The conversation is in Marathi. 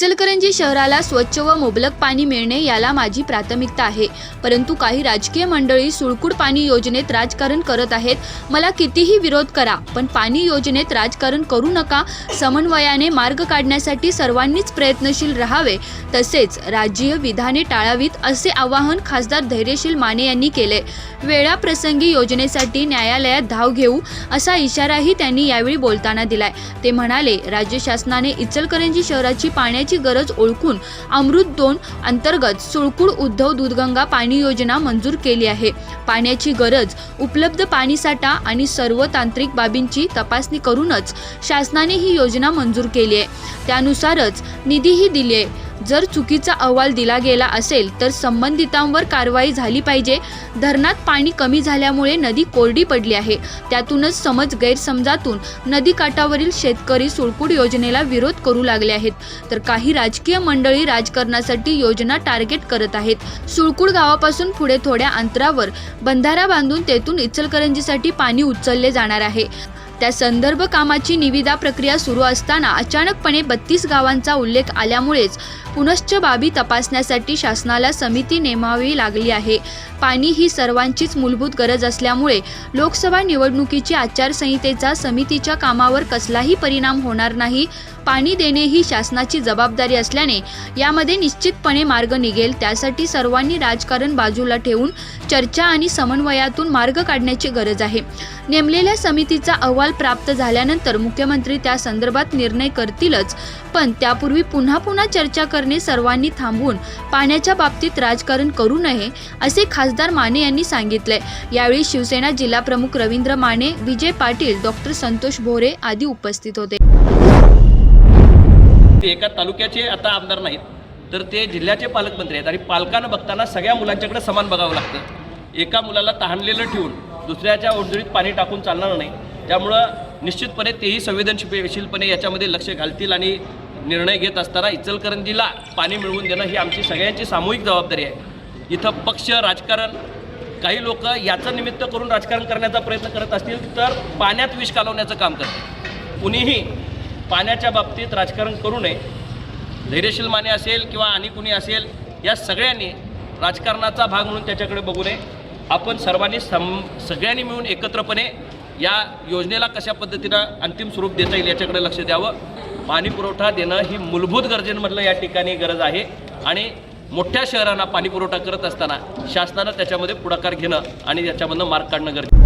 इचलकरंजी शहराला स्वच्छ व मुबलक पाणी मिळणे याला माझी प्राथमिकता आहे. परंतु काही राजकीय मंडळी सुळकूड पाणी योजनेत राजकारण करत आहेत. मला कितीही विरोध करा पण पाणी योजनेत राजकारण करू नका. समन्वयाने मार्ग काढण्यासाठी सर्वांनीच प्रयत्नशील राहावे. तसेच राज्यीय विधाने टाळावीत असे आवाहन खासदार धैर्यशील माने यांनी केले. वेळाप्रसंगी योजनेसाठी न्यायालयात धाव घेऊ असा इशाराही त्यांनी यावेळी बोलताना दिलाय. ते म्हणाले राज्य शासनाने इचलकरंजी शहराची पाण्याची गरज ओळखून अमृत दोन अंतर्गत सुळकुड उद्धव दूधगंगा पाणी योजना मंजूर केली आहे. पाण्याची गरज उपलब्ध पाणीसाठा आणि सर्व तांत्रिक बाबींची तपासणी करूनच शासनाने ही योजना मंजूर केली आहे. त्यानुसारच निधीही दिली आहे. जर चुकीचा अहवाल दिला गेला असेल तर संबंधितांवर कारवाई झाली पाहिजे. धरणात पाणी कमी झाल्यामुळे नदी कोरडी पडली आहे. त्यातूनच समज गैरसमजातून नदी काठावरील शेतकरी सुळकूड योजनेला विरोध करू लागले आहेत. तर काही राजकीय मंडळी राजकारणासाठी योजना टार्गेट करत आहेत. सुळकूड गावापासून पुढे थोड्या अंतरावर बंधारा बांधून तेथून इचलकरंजीसाठी पाणी उचलले जाणार आहे. त्या संदर्भ कामाची निविदा प्रक्रिया सुरू असताना अचानकपणे बत्तीस गावांचा उल्लेख आल्यामुळेच पुनश्च बाबी तपासण्यासाठी शासनाला समिती नेमावी लागली आहे. पाणी ही सर्वांचीच मूलभूत गरज असल्यामुळे लोकसभा निवडणुकीची आचारसंहितेचा समितीच्या कामावर कसलाही परिणाम होणार नाही. पाणी देणे ही शासनाची जबाबदारी असल्याने यामध्ये निश्चितपणे मार्ग निघेल. त्यासाठी सर्वांनी राजकारण बाजूला ठेवून चर्चा आणि समन्वयातून मार्ग काढण्याची गरज आहे. नेमलेल्या समितीचा अहवाल प्राप्त झाल्यानंतर मुख्यमंत्री त्या संदर्भात निर्णय करतीलच. पण त्यापूर्वी पुन्हा पुन्हा चर्चा करणे सर्वांनी थांबवून पाण्याच्या बाबतीत राजकारण करू नये असे खासदार माने यांनी सांगितले. यावेळी शिवसेना जिल्हाप्रमुख रवींद्र माने विजय पाटील डॉक्टर संतोष भोरे आदी उपस्थित होते. ते एका तालुक्याचे आता आमदार नाहीत तर ते जिल्ह्याचे पालकमंत्री आहेत आणि पालकांना बघताना सगळ्या मुलांच्याकडे समान बघावं लागतं. एका मुलाला तहानलेलं ठेवून दुसऱ्याच्या ओढजळीत पाणी टाकून चालणार नाही. त्यामुळं निश्चितपणे तेही संवेदनशीलपणे याच्यामध्ये लक्ष घालतील आणि निर्णय घेत असताना इचलकरंजीला पाणी मिळवून देणं ही आमची सगळ्यांची सामूहिक जबाबदारी आहे. इथं पक्ष राजकारण काही लोक याचं निमित्त करून राजकारण करण्याचा प्रयत्न करत असतील तर पाण्यात विष कालवण्याचं काम करते कुणीही पाण्याच्या बाबतीत राजकारण करू नये. धैर्यशील माने असेल किंवा आणि कुणी असेल या सगळ्यांनी राजकारणाचा भाग म्हणून त्याच्याकडे बघू नये. आपण सर्वांनी सम सगळ्यांनी मिळून एकत्रपणे या योजनेला कशा पद्धतीनं अंतिम स्वरूप देता येईल याच्याकडे लक्ष द्यावं? पाणी पुरवठा देणं ही मूलभूत गरजेमधलं या ठिकाणी गरज आहे. आणि मोठ्या शहरांना पाणी पुरवठा करत असताना शासनानं त्याच्यामध्ये पुढाकार घेणं आणि याच्यामधनं मार्ग काढणं गरजेचं